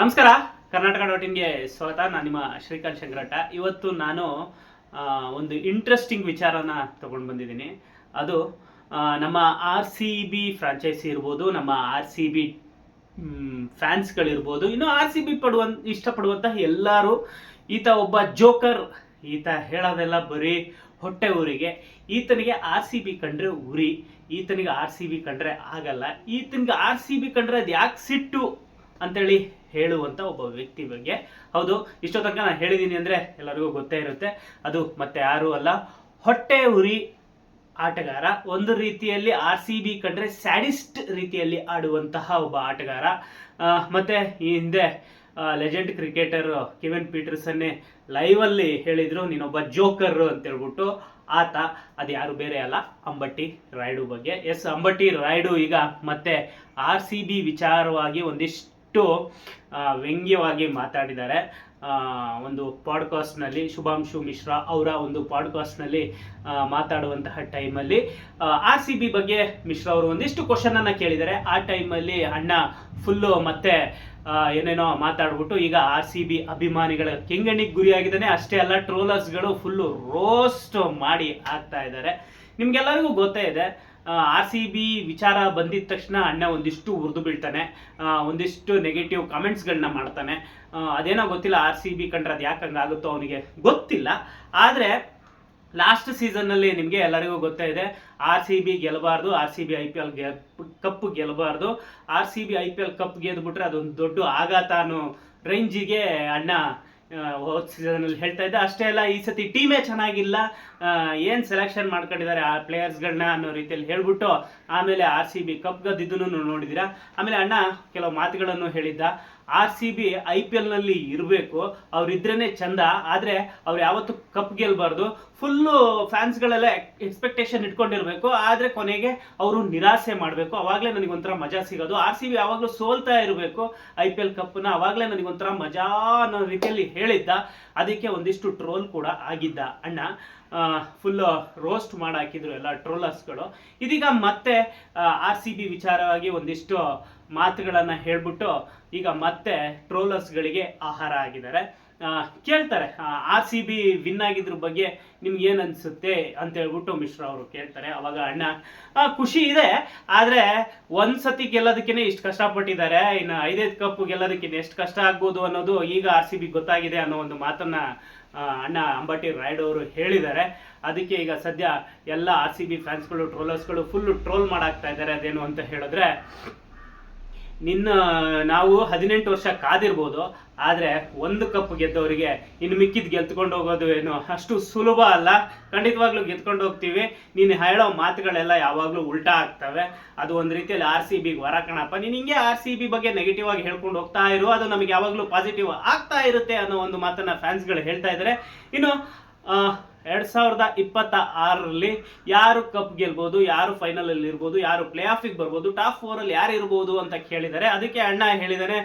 ನಮಸ್ಕಾರ. ಕರ್ನಾಟಕ ಡಾಟ್ ಇನ್ಗೆ ಸ್ವಾಗತ. ನಾನು ನಿಮ್ಮ ಶ್ರೀಕಾಂತ್ ಶಂಕರಟ್ಟ. ಇವತ್ತು ನಾನು ಒಂದು ಇಂಟ್ರೆಸ್ಟಿಂಗ್ ವಿಚಾರನ ತಗೊಂಡು ಬಂದಿದ್ದೀನಿ. ಅದು ನಮ್ಮ ಆರ್ ಸಿ ಬಿ ಫ್ರಾಂಚೈಸಿ ಇರ್ಬೋದು, ನಮ್ಮ ಆರ್ ಸಿ ಬಿ ಫ್ಯಾನ್ಸ್ಗಳಿರ್ಬೋದು ಇನ್ನು ಆರ್ ಸಿ ಬಿ ಪಡುವ ಇಷ್ಟಪಡುವಂತಹ ಎಲ್ಲರೂ ಈತ ಒಬ್ಬ ಜೋಕರ್. ಈತ ಹೇಳೋದೆಲ್ಲ ಬರೀ ಹೊಟ್ಟೆ ಊರಿಗೆ. ಈತನಿಗೆ ಆರ್ ಸಿ ಬಿ ಕಂಡ್ರೆ ಉರಿ. ಈತನಿಗೆ ಆರ್ ಸಿ ಬಿ ಕಂಡ್ರೆ ಆಗಲ್ಲ. ಈತನಿಗೆ ಆರ್ ಸಿ ಬಿ ಕಂಡ್ರೆ ಅದು ಯಾಕೆ ಸಿಟ್ಟು? ಅಂತೇಳಿ ಹೇಳುವಂತ ಒಬ್ಬ ವ್ಯಕ್ತಿ ಬಗ್ಗೆ. ಹೌದು ಇಷ್ಟೋ ತನಕ ನಾನು ಹೇಳಿದ್ದೀನಿ ಅಂದ್ರೆ ಎಲ್ಲರಿಗೂ ಗೊತ್ತೇ ಇರುತ್ತೆ. ಅದು ಮತ್ತೆ ಯಾರು ಅಲ್ಲ. ಹೊಟ್ಟೆ ಉರಿ ಆಟಗಾರ. ಒಂದು ರೀತಿಯಲ್ಲಿ ಆರ್ ಸಿ ಬಿ ಕಂಡ್ರೆ ಸ್ಯಾಡಿಸ್ಟ್ ರೀತಿಯಲ್ಲಿ ಆಡುವಂತಹ ಒಬ್ಬ ಆಟಗಾರ. ಮತ್ತೆ ಈ ಹಿಂದೆ ಲೆಜೆಂಡ್ ಕ್ರಿಕೆಟರ್ ಕಿವೆನ್ ಪೀಟರ್ಸನ್ನೇ ಲೈವಲ್ಲಿ ಹೇಳಿದ್ರು, ನೀನೊಬ್ಬ ಜೋಕರ್ ಅಂತ ಹೇಳ್ಬಿಟ್ಟು ಆತ, ಅದು ಯಾರು ಬೇರೆ ಅಲ್ಲ, ಅಂಬಟ್ಟಿ ರಾಯ್ಡು ಬಗ್ಗೆ. ಎಸ್, ಅಂಬಟ್ಟಿ ರಾಯ್ಡು ಈಗ ಮತ್ತೆ ಆರ್ ಸಿ ಬಿ ವಿಚಾರವಾಗಿ ಒಂದಿಷ್ಟು ಆ, ವ್ಯಂಗ್ಯವಾಗಿ ಮಾತಾಡಿದ್ದಾರೆ. ಒಂದು ಪಾಡ್ಕಾಸ್ಟ್ನಲ್ಲಿ ಶುಭಾಂಶು ಮಿಶ್ರಾ ಅವರ ಒಂದು ಪಾಡ್ಕಾಸ್ಟ್ನಲ್ಲಿ ಮಾತಾಡುವಂತಹ ಟೈಮಲ್ಲಿ ಆರ್ ಸಿ ಬಿ ಬಗ್ಗೆ ಮಿಶ್ರಾ ಅವರು ಒಂದಿಷ್ಟು ಕ್ವಶನನ್ನು ಕೇಳಿದ್ದಾರೆ. ಆ ಟೈಮಲ್ಲಿ ಅಣ್ಣ ಫುಲ್ಲು ಮತ್ತೆ ಏನೇನೋ ಮಾತಾಡ್ಬಿಟ್ಟು ಈಗ ಆರ್ ಸಿ ಬಿ ಅಭಿಮಾನಿಗಳ ಕೆಂಗಣ್ಣಿಗೆ ಗುರಿಯಾಗಿದ್ದಾನೆ. ಅಷ್ಟೇ ಅಲ್ಲ ಟ್ರೋಲರ್ಸ್ಗಳು ಫುಲ್ಲು ರೋಸ್ಟ್ ಮಾಡಿ ಆಗ್ತಾ ಇದ್ದಾರೆ. ನಿಮ್ಗೆಲ್ಲರಿಗೂ ಗೊತ್ತೇ ಇದೆ ಆರ್ ಸಿ ಬಿ ವಿಚಾರ ಬಂದಿದ ತಕ್ಷಣ ಅಣ್ಣ ಒಂದಿಷ್ಟು ಉರಿದು ಬೀಳ್ತಾನೆ. ಒಂದಿಷ್ಟು ನೆಗೆಟಿವ್ ಕಮೆಂಟ್ಸ್ಗಳನ್ನ ಮಾಡ್ತಾನೆ. ಅದೇನೋ ಗೊತ್ತಿಲ್ಲ ಆರ್ ಸಿ ಬಿ ಕಂಡ್ರೆ ಅದು ಯಾಕೆ ಹಂಗಾಗುತ್ತೋ ಅವನಿಗೆ ಗೊತ್ತಿಲ್ಲ. ಆದರೆ ಲಾಸ್ಟ್ ಸೀಸನ್ನಲ್ಲಿ ನಿಮಗೆ ಎಲ್ಲರಿಗೂ ಗೊತ್ತೇ ಇದೆ. R C B ಗೆಲ್ಲಬಾರ್ದು R C B I P ಎಲ್ಗೆ cup ಗೆಲ್ಲಬಾರ್ದು R C B I P L cup ಗೆದ್ಬಿಟ್ರೆ ಅದೊಂದು ದೊಡ್ಡ ಆಘಾತ ಅನ್ನೋ ರೇಂಜಿಗೆ ಅಣ್ಣ ಹೋದ ಸೀಸನಲ್ಲಿ ಹೇಳ್ತಾ ಇದ್ದೆ. ಅಷ್ಟೇ ಅಲ್ಲ, ಈ ಸತಿ ಟೀಮೇ ಚೆನ್ನಾಗಿಲ್ಲ. ಏನು ಸೆಲೆಕ್ಷನ್ ಮಾಡ್ಕೊಂಡಿದ್ದಾರೆ ಆ ಪ್ಲೇಯರ್ಸ್ಗಳನ್ನ ಅನ್ನೋ ರೀತಿಯಲ್ಲಿ ಹೇಳ್ಬಿಟ್ಟು, ಆಮೇಲೆ ಆರ್ ಸಿ ಬಿ ಕಪ್ ಗೆದ್ದಿದ್ದನ್ನು ನೋಡಿದ್ದೀರಾ ಆಮೇಲೆ ಅಣ್ಣ, ಕೆಲವು ಮಾತುಗಳನ್ನು ಹೇಳಿದ್ದ. R C B I P ಎಲ್ನಲ್ಲಿ ಇರಬೇಕು. ಅವ್ರಿದ್ರೇನೆ ಚಂದ. ಆದರೆ ಅವ್ರು ಯಾವತ್ತು ಕಪ್ ಗೆಲ್ಬಾರ್ದು. ಫುಲ್ಲು ಫ್ಯಾನ್ಸ್ಗಳೆಲ್ಲ ಎಕ್ಸ್ಪೆಕ್ಟೇಷನ್ ಇಟ್ಕೊಂಡಿರ್ಬೇಕು. ಆದರೆ ಕೊನೆಗೆ ಅವರು ನಿರಾಸೆ ಮಾಡಬೇಕು. ಅವಾಗಲೇ ನನಗೊಂಥರ ಮಜಾ ಸಿಗೋದು. ಆರ್ ಸಿ ಬಿ ಯಾವಾಗಲೂ ಸೋಲ್ತಾ ಇರಬೇಕು ಐ ಪಿ ಎಲ್ ಕಪ್ನ. ಅವಾಗಲೇ ನನಗೊಂಥರ ಮಜಾ ಅನ್ನೋ ರೀತಿಯಲ್ಲಿ ಹೇಳಿದ್ದ. ಅದಕ್ಕೆ ಒಂದಿಷ್ಟು ಟ್ರೋಲ್ ಕೂಡ ಆಗಿದ್ದ ಅಣ್ಣ. ಫುಲ್ ರೋಸ್ಟ್ ಮಾಡಾಕಿದ್ರು ಎಲ್ಲ ಟ್ರೋಲರ್ಸ್ಗಳು ಇದೀಗ ಮತ್ತೆ ಆರ್ ಸಿ ಬಿ ವಿಚಾರವಾಗಿ ಒಂದಿಷ್ಟು ಮಾತುಗಳನ್ನು ಹೇಳ್ಬಿಟ್ಟು ಈಗ ಮತ್ತೆ ಟ್ರೋಲರ್ಸ್ಗಳಿಗೆ ಆಹಾರ ಆಗಿದ್ದಾರೆ. ಕೇಳ್ತಾರೆ. ಆರ್ ಸಿ ಬಿ ವಿನ್ ಆಗಿದ್ರ ಬಗ್ಗೆ ನಿಮ್ಗೆ ಏನು ಅನ್ಸುತ್ತೆ ಅಂತ ಹೇಳ್ಬಿಟ್ಟು ಮಿಶ್ರಾ ಅವರು ಕೇಳ್ತಾರೆ. ಅವಾಗ ಅಣ್ಣ ಖುಷಿ ಇದೆ, ಆದರೆ ಒಂದ್ಸತಿ ಗೆಲ್ಲೋದಕ್ಕೇನೆ ಇಷ್ಟು ಕಷ್ಟಪಟ್ಟಿದ್ದಾರೆ. ಇನ್ನು ಐದೈದು ಕಪ್ ಗೆಲ್ಲೋದಕ್ಕೆ ಎಷ್ಟು ಕಷ್ಟ ಆಗ್ಬೋದು ಅನ್ನೋದು ಈಗ ಆರ್ ಸಿ ಬಿ ಗೊತ್ತಾಗಿದೆ ಅನ್ನೋ ಒಂದು ಮಾತನ್ನ ಅಣ್ಣ ಅಂಬಟಿ ರಾಯ್ಡ್ ಅವರು ಹೇಳಿದ್ದಾರೆ. ಅದಕ್ಕೆ ಈಗ ಸದ್ಯ ಎಲ್ಲ ಆರ್ ಸಿ ಬಿ ಫ್ಯಾನ್ಸ್ಗಳು ಟ್ರೋಲರ್ಸ್ಗಳು ಫುಲ್ ಟ್ರೋಲ್ ಮಾಡಾಕ್ತಾ ಇದ್ದಾರೆ ಅದೇನು ಅಂತ ಹೇಳಿದ್ರೆ ನಿನ್ನ ನಾವು ಹದಿನೆಂಟು ವರ್ಷ ಕಾದಿರ್ಬೋದು, ಆದರೆ ಒಂದು ಕಪ್ ಗೆದ್ದವರಿಗೆ ಇನ್ನು ಮಿಕ್ಕಿದ್ದು ಗೆದ್ಕೊಂಡು ಹೋಗೋದು ಏನು ಅಷ್ಟು ಸುಲಭ ಅಲ್ಲ. ಖಂಡಿತವಾಗ್ಲೂ ಗೆದ್ಕೊಂಡು ಹೋಗ್ತೀವಿ. ನೀನು ಹೇಳೋ ಮಾತುಗಳೆಲ್ಲ ಯಾವಾಗಲೂ ಉಲ್ಟಾ ಆಗ್ತವೆ. ಅದು ಒಂದು ರೀತಿಯಲ್ಲಿ ಆರ್ ಸಿ ಬಿಗೆ ವರ ಕಣಪ್ಪ. ನೀನು ಹಿಂಗೆ ಆರ್ ಸಿ ಬಿ ಬಗ್ಗೆ ನೆಗೆಟಿವ್ ಆಗಿ ಹೇಳ್ಕೊಂಡು ಹೋಗ್ತಾ ಇರು. ಅದು ನಮಗೆ ಯಾವಾಗಲೂ ಪಾಸಿಟಿವ್ ಆಗ್ತಾ ಇರುತ್ತೆ ಅನ್ನೋ ಒಂದು ಮಾತನ್ನು ಫ್ಯಾನ್ಸ್ಗಳು ಹೇಳ್ತಾ ಇದ್ದಾರೆ ಇನ್ನು ಎರಡ್ ಸಾವಿರದ ಇಪ್ಪತ್ತ ಆರರಲ್ಲಿ ಯಾರು ಕಪ್ ಗೆಲ್ಬೋದು, ಯಾರು ಫೈನಲ್ ಅಲ್ಲಿ ಇರ್ಬೋದು ಯಾರು ಪ್ಲೇ ಆಫಿಗೆ ಬರ್ಬೋದು ಟಾಪ್ ಫೋರ್ ಅಲ್ಲಿ ಯಾರು ಇರ್ಬೋದು ಅಂತ ಕೇಳಿದ್ದಾರೆ ಅದಕ್ಕೆ ಅಣ್ಣ ಹೇಳಿದಾನೆ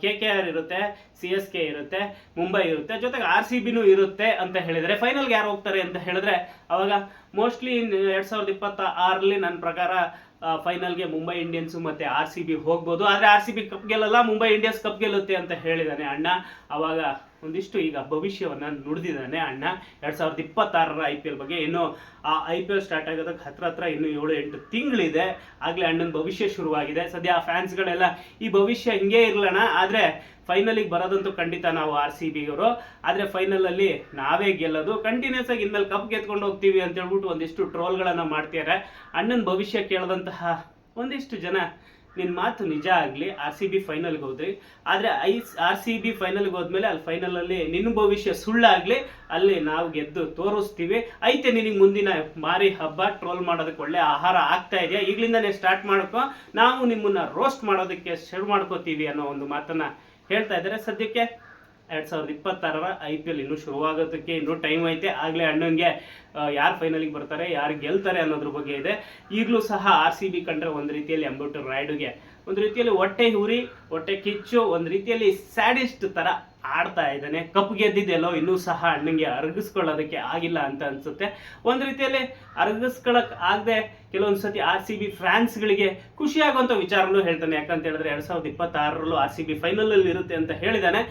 ಕೆ ಕೆ ಆರ್ ಇರುತ್ತೆ ಸಿ ಎಸ್ ಕೆ ಇರುತ್ತೆ, ಮುಂಬೈ ಇರುತ್ತೆ, ಜೊತೆಗೆ ಆರ್ ಸಿ ಬಿನೂ ಇರುತ್ತೆ ಅಂತ ಹೇಳಿದರೆ ಫೈನಲ್ಗೆ ಯಾರು ಹೋಗ್ತಾರೆ ಅಂತ ಹೇಳಿದ್ರೆ, ಅವಾಗ ಮೋಸ್ಟ್ಲಿ ಎರಡು ಸಾವಿರದ ಇಪ್ಪತ್ತ ಆರಲ್ಲಿ ನನ್ನ ಪ್ರಕಾರ ಫೈನಲ್ಗೆ ಮುಂಬೈ ಇಂಡಿಯನ್ಸ್ ಮತ್ತೆ ಆರ್ ಸಿ ಬಿ ಹೋಗ್ಬೋದು. ಆದರೆ ಆರ್ ಸಿ ಬಿ ಕಪ್ ಗೆಲ್ಲಲ್ಲ, ಮುಂಬೈ ಇಂಡಿಯನ್ಸ್ ಕಪ್ ಗೆಲ್ಲುತ್ತೆ ಅಂತ ಹೇಳಿದಾನೆ ಅಣ್ಣ. ಅವಾಗ ಒಂದಿಷ್ಟು ಈಗ ಭವಿಷ್ಯವನ್ನ ನುಡಿದಿದ್ದಾನೆ ಅಣ್ಣ. ಎರಡು ಸಾವಿರದ ಇಪ್ಪತ್ತಾರರ ಐ ಪಿ ಎಲ್ ಬಗ್ಗೆ ಇನ್ನು ಆ ಐ ಪಿ ಎಲ್ ಸ್ಟಾರ್ಟ್ ಆಗೋದಕ್ಕೆ ಹತ್ರ ಹತ್ರ ಇನ್ನು ಏಳು, ಎಂಟು ತಿಂಗಳಿದೆ. ಆಗಲೇ ಅಣ್ಣನ ಭವಿಷ್ಯ ಶುರುವಾಗಿದೆ. ಸದ್ಯ ಆ ಫ್ಯಾನ್ಸ್ಗಳೆಲ್ಲ ಈ ಭವಿಷ್ಯ ಹಿಂಗೆ ಇರಲಣ್ಣ. ಆದ್ರೆ ಫೈನಲಿಗೆ ಬರೋದಂತೂ ಖಂಡಿತ ನಾವು ಆರ್ ಸಿ ಬಿ ಅವರು ಆದರೆ ಫೈನಲಲ್ಲಿ ನಾವೇ ಗೆಲ್ಲೋದು. ಕಂಟಿನ್ಯೂಸ್ ಆಗಿ ಇನ್ಮೇಲೆ ಕಪ್ ಗೆದ್ಕೊಂಡು ಹೋಗ್ತೀವಿ ಅಂತ ಹೇಳ್ಬಿಟ್ಟು ಒಂದಿಷ್ಟು ಟ್ರೋಲ್ಗಳನ್ನು ಮಾಡ್ತಿದ್ದಾರೆ ಅಣ್ಣನ ಭವಿಷ್ಯ ಕೇಳಿದಂತಹ ಒಂದಿಷ್ಟು ಜನ ನಿನ್ನ ಮಾತು ನಿಜ ಆಗಲಿ ಆರ್ ಸಿ ಬಿ ಫೈನಲ್ಗೆ ಹೋದ್ರಿ. ಆದರೆ ಐ ಆರ್ ಸಿ ಬಿ ಫೈನಲ್ಗೆ ಹೋದ್ಮೇಲೆ ಅಲ್ಲಿ ಫೈನಲಲ್ಲಿ ನಿನ್ನ ಭವಿಷ್ಯ ಸುಳ್ಳಾಗಲಿ, ಅಲ್ಲಿ ನಾವು ಗೆದ್ದು ತೋರಿಸ್ತೀವಿ. ಐತೆ ನಿನಗೆ ಮುಂದಿನ ಮಾರಿ ಹಬ್ಬ ಟ್ರೋಲ್ ಮಾಡೋದಕ್ಕೆ ಒಳ್ಳೆ ಆಹಾರ ಆಗ್ತಾ ಇದೆಯಾ? ಈಗಲಿಂದನೇ ಸ್ಟಾರ್ಟ್ ಮಾಡ್ಕೊ. ನಾವು ನಿಮ್ಮನ್ನ ರೋಸ್ಟ್ ಮಾಡೋದಕ್ಕೆ ಶುರು ಮಾಡ್ಕೋತೀವಿ ಅನ್ನೋ ಒಂದು ಮಾತನ್ನ ಹೇಳ್ತಾ ಇದ್ದಾರೆ ಸದ್ಯಕ್ಕೆ. ಎರಡ್ ಸಾವಿರದ ಇಪ್ಪತ್ತಾರರ ಐ ಪಿ ಎಲ್ ಇನ್ನೂ ಶುರುವಾಗೋದಕ್ಕೆ ಇನ್ನೂ ಟೈಮ್ ಐತೆ. ಆಗಲೇ ಅಣ್ಣನಿಗೆ ಯಾರು ಫೈನಲಿಗೆ ಬರ್ತಾರೆ, ಯಾರು ಗೆಲ್ತಾರೆ ಅನ್ನೋದ್ರ ಬಗ್ಗೆ ಇದೆ. ಈಗಲೂ ಸಹ ಆರ್ ಸಿ ಬಿ ಕಂಡ್ರೆ ಒಂದು ರೀತಿಯಲ್ಲಿ ಅಂಬಟ್ಟು ರಾಯ್ಡುಗೆ. ಒಂದು ರೀತಿಯಲ್ಲಿ ಹೊಟ್ಟೆ ಉರಿ ಹೊಟ್ಟೆ ಕಿಚ್ಚು, ಒಂದು ರೀತಿಯಲ್ಲಿ ಸ್ಯಾಡಿಸ್ಟ್ ಥರ ಆಡ್ತಾ ಇದ್ದಾನೆ. ಕಪ್ ಗೆದ್ದಿದ್ದೆಲ್ಲೋ ಇನ್ನೂ ಸಹ ಅಣ್ಣಂಗೆ ಅರಗಿಸ್ಕೊಳ್ಳೋದಕ್ಕೆ ಆಗಿಲ್ಲ ಅಂತ ಅನ್ಸುತ್ತೆ. ಒಂದು ರೀತಿಯಲ್ಲಿ ಅರಗಿಸ್ಕೊಳಕ್ ಆಗದೆ ಕೆಲವೊಂದು ಸತಿ ಆರ್ ಸಿ ಬಿ ಫ್ಯಾನ್ಸ್ಗಳಿಗೆ ಖುಷಿ ಆಗುವಂಥ ವಿಚಾರನೂ ಹೇಳ್ತಾನೆ. ಯಾಕಂತ ಹೇಳಿದ್ರೆ ಎರಡ್ ಸಾವಿರದ ಇಪ್ಪತ್ತಾರರಲ್ಲೂ ಆರ್ ಸಿ ಬಿ ಫೈನಲಲ್ಲಿ ಇರುತ್ತೆ ಅಂತ ಹೇಳಿದಾನೆ.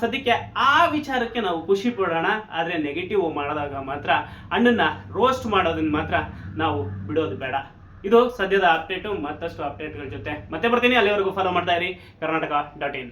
ಸದ್ಯಕ್ಕೆ ಆ ವಿಚಾರಕ್ಕೆ ನಾವು ಖುಷಿ ಪಡೋಣ. ಆದರೆ ನೆಗೆಟಿವ್ ಮಾಡಿದಾಗ ಮಾತ್ರ, ಅಣ್ಣನ್ನ ರೋಸ್ಟ್ ಮಾಡೋದನ್ನ ಮಾತ್ರ ನಾವು ಬಿಡೋದು ಬೇಡ. ಇದು ಸದ್ಯದ ಅಪ್ಡೇಟು ಮತ್ತಷ್ಟು ಅಪ್ಡೇಟ್ಗಳ ಜೊತೆ. ಮತ್ತೆ ಬರ್ತೀನಿ. ಅಲ್ಲಿವರೆಗೂ ಫಾಲೋ ಮಾಡ್ತಾ ಇರಿ. Karnataka dot in.